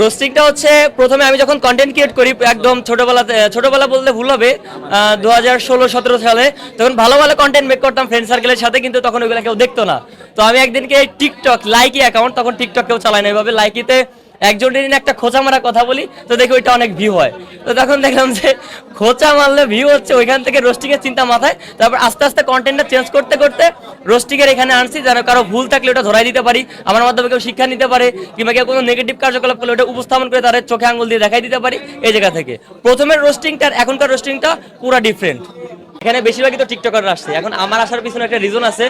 রোস্টিংটা হচ্ছে প্রথমে আমি যখন কন্টেন্ট ক্রিয়েট করি, একদম ছোটবেলাতে ছোটবেলা বলতে ভুল হবে দু হাজার ষোলো, সতেরো সালে, তখন ভালো ভালো কন্টেন্ট মেক করতাম ফ্রেন্ড সার্কেলের সাথে, কিন্তু তখন ওইগুলো কেউ দেখতো না। তো আমি একদিনকে টিকটক লাইকি অ্যাকাউন্ট তখন টিকটক কেউ চালায় না। এভাবে লাইকিতে একজনের একটা খোঁচা মারা কথা বলি, তো দেখি ওইটা অনেক ভিউ হয়। তো তখন দেখলাম যে খোঁচা মারলে ভিউ হচ্ছে ওইখান থেকে রোস্টিং এর চিন্তা মাথায়, তারপর আস্তে আস্তে কন্টেন্টটা চেঞ্জ করতে করতে রোস্টিং এর এখানে আনছি, যেন কারও ভুল থাকলে ওটা ধরাই দিতে পারি, আমার মাধ্যমে কেউ শিক্ষা নিতে পারে, কিংবা কেউ কোনো নেগেটিভ কার্যকলাপ করলে ওটা উপস্থাপন করে তাদের চোখে আঙুল দিয়ে দেখাই দিতে পারি, এই জায়গা থেকে। প্রথমের রোস্টিংটার এখনকার রোস্টিংটা পুরো ডিফারেন্ট এখানে বেশিরভাগই তো টিকটকাররা আসছে। এখন আমার আসার পিছনে একটা রিজন আছে।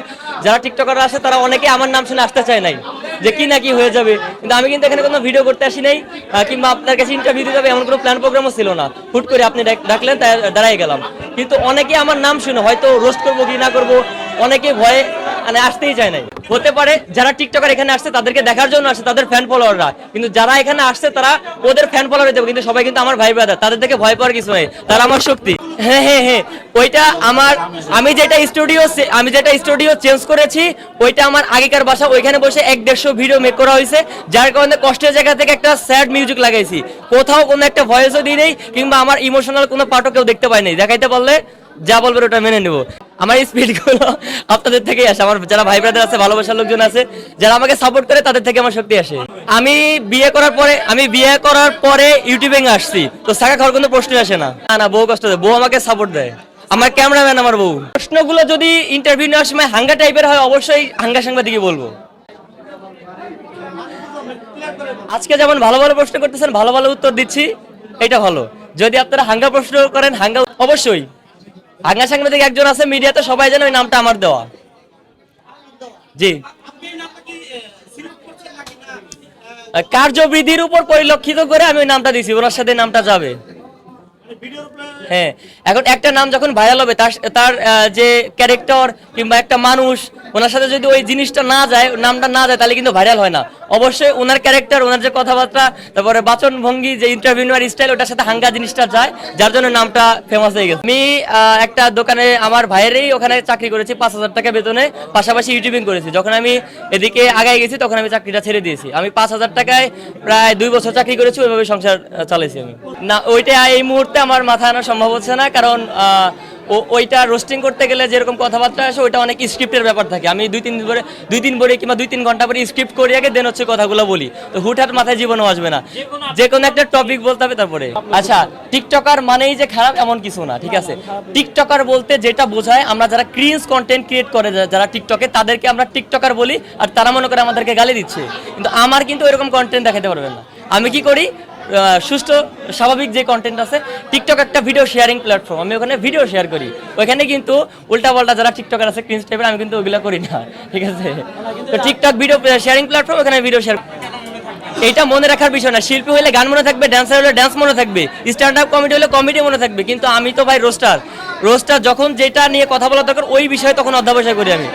যারা টিকটকাররা আসে, তারা অনেকে আমার নাম শুনে আসতে চায় নাই। যে কি না কি হয়ে যাবে। কিন্তু আমি কিন্তু এখানে কোনো ভিডিও করতে আসি নাই কিংবা আপনার কাছে ইন্টারভিউ দিতে যাবে এমন কোনো প্ল্যান প্রোগ্রামও ছিল না। হুট করে আপনি ডাকলেন, তাই দাঁড়াই গেলাম। কিন্তু অনেকে আমার নাম শুনে হয়তো রোস্ট করব কি না করব, অনেকে ভয়ে মানে আসতেই চায় নাই। হতে পারে যারা টিকটকার এখানে আসছে, তাদেরকে দেখার জন্য আসছে, তাদের ফ্যান ফলোয়াররা কিন্তু যারা এখানে আসছে, তারা ওদের ফ্যান ফলোয়ার যাবে কিন্তু সবাই কিন্তু আমার ভাই ব্রাদার তাদের থেকে ভয় পাওয়ার কিছু নেই। তারা আমার শক্তি। হ্যাঁ হ্যাঁ হ্যাঁ ওইটা আমার, আমি যেটা স্টুডিও আমি যেটা স্টুডিও চেঞ্জ করেছি, ওইটা আমার আগেকার বাসা। ওইখানে বসে এক দেড়শো ভিডিও মেক করা হয়েছে, যার কারণে কষ্টের জায়গা থেকে একটা স্যাড মিউজিক লাগাইছি। কোথাও কোনো একটা ভয়েসও দিই নেই, কিংবা আমার ইমোশনাল কোনো পার্টও কেউ দেখতে পাই নাই। দেখাইতে পারলে? যা বলবে ওটা মেনে নেব। আমার স্পিডগুলো আপনাদের থেকেই আসে। আমার যারা ভাই ব্রাদার আছে, ভালোবাসার লোকজন আছে, যারা আমাকে সাপোর্ট করে, তাদের থেকে আমার শক্তি আসে। আমি বিয়ে করার পরে, আমি বিয়ে করার পরে ইউটিউবে আসছি। তো সাকা খাওয়ার কোনো প্রশ্ন আসে না। না না, বউ কষ্ট দেয়। বউ আমাকে সাপোর্ট দেয়। আমার ক্যামেরাম্যান আমার বউ। প্রশ্নগুলো যদি ইন্টারভিউ নেওয়ার সময় হাঙ্গা টাইপের হয়, অবশ্যই হাঙ্গা সাংবাদিকই বলব। আজকে যেমন ভালো ভালো প্রশ্ন করতেছেন, ভালো ভালো উত্তর দিচ্ছি, এটা ভালো। যদি আপনারা হাঙ্গা প্রশ্ন করেন, হাঙ্গা অবশ্যই। হাঙ্গা সাংবাদিক একজন আছে, মিডিয়াতে সবাই জানে ওই নামটা আমার দেওয়া। জি। কার্যবিধির উপর পরিলক্ষিত করে আমি ওই নামটা দিছি, ওনার সাথে নামটা যাবে। হ্যাঁ এখন একটা নাম যখন ভাইরাল হবে, তার তার যে ক্যারেক্টার কিংবা একটা মানুষ ওনার সাথে যদি ওই জিনিসটা না যায় নামটা না যায় তাহলে কিন্তু ভাইরাল হয় না। অবশ্যই ওনার ক্যারেক্টার ওনার যে কথাবার্তা তারপরে বাচন ভঙ্গি যে ইন্টারভিউ নেওয়ার স্টাইল ওটার সাথে হাঙ্গা জিনিসটা যায় যার জন্য নামটা ফেমাস হয়ে গেছে। আমি একটা দোকানে আমার ভাইয়েরই ওখানে চাকরি করেছি পাঁচ হাজার টাকা বেতনে পাশাপাশি ইউটিউবিং করেছি। যখন আমি এদিকে আগায় গেছি তখন আমি চাকরিটা ছেড়ে দিয়েছি। আমি পাঁচ হাজার টাকায় প্রায় দুই বছর চাকরি করেছি ওইভাবে সংসার আহ, চালাইছি আমি। না ওইটা এই মুহূর্তে আমার মাথায় আনা সম্ভব হচ্ছে না কারণ ও- ওইটা রোস্টিং করতে গেলে যেরকম কথাবার্তা আসে ওইটা অনেক স্ক্রিপ্টের ব্যাপার থাকে। আমি দুই তিন দিন পরে দুই দিন পরে কিংবা দুই তিন ঘণ্টা পরে স্ক্রিপ্ট করে আগে দেন হচ্ছে কথাগুলো বলি। তো হুটহাট মাথায় জীবনও আসবে না। যে কোনো একটা টপিক বলতে হবে তারপরে। আচ্ছা টিকটকার মানেই যে খারাপ এমন কিছু না ঠিক আছে? টিকটকার বলতে যেটা বোঝায় আমরা যারা ক্রিয়েন্স কন্টেন্ট ক্রিয়েট করে যারা টিকটকে তাদেরকে আমরা টিকটকার বলি আর তারা মনে করে আমাদেরকে গালি দিচ্ছে। কিন্তু আমার কিন্তু এরকম কন্টেন্ট দেখাতে পারবেন না। আমি কি করি? সুস্থ স্বাভাবিক যে কন্টেন্ট আছে টিকটক একটা ভিডিও শেয়ারিং প্ল্যাটফর্ম আমি ওখানে ভিডিও শেয়ার করি। ওখানে কিন্তু উল্টা পাল্টা যারা টিকটকার আছে ক্রিন্স টাইপের আমি কিন্তু ওগুলো করি না। ঠিক আছে? তো টিকটক ভিডিও শেয়ারিং প্ল্যাটফর্ম ওখানে ভিডিও শেয়ার এটা মনে রাখার বিষয় না। শিল্পী হলে গান মনে থাকবে ড্যান্সার হলে ড্যান্স মনে থাকবে স্ট্যান্ড আপ কমেডি হলে কমেডি মনে থাকবে। কিন্তু আমি তো ভাই রোস্টার রোস্টার যখন যেটা নিয়ে কথা বলা দরকার, ওই বিষয়ে তখন অধ্যাবসায় করি আমি।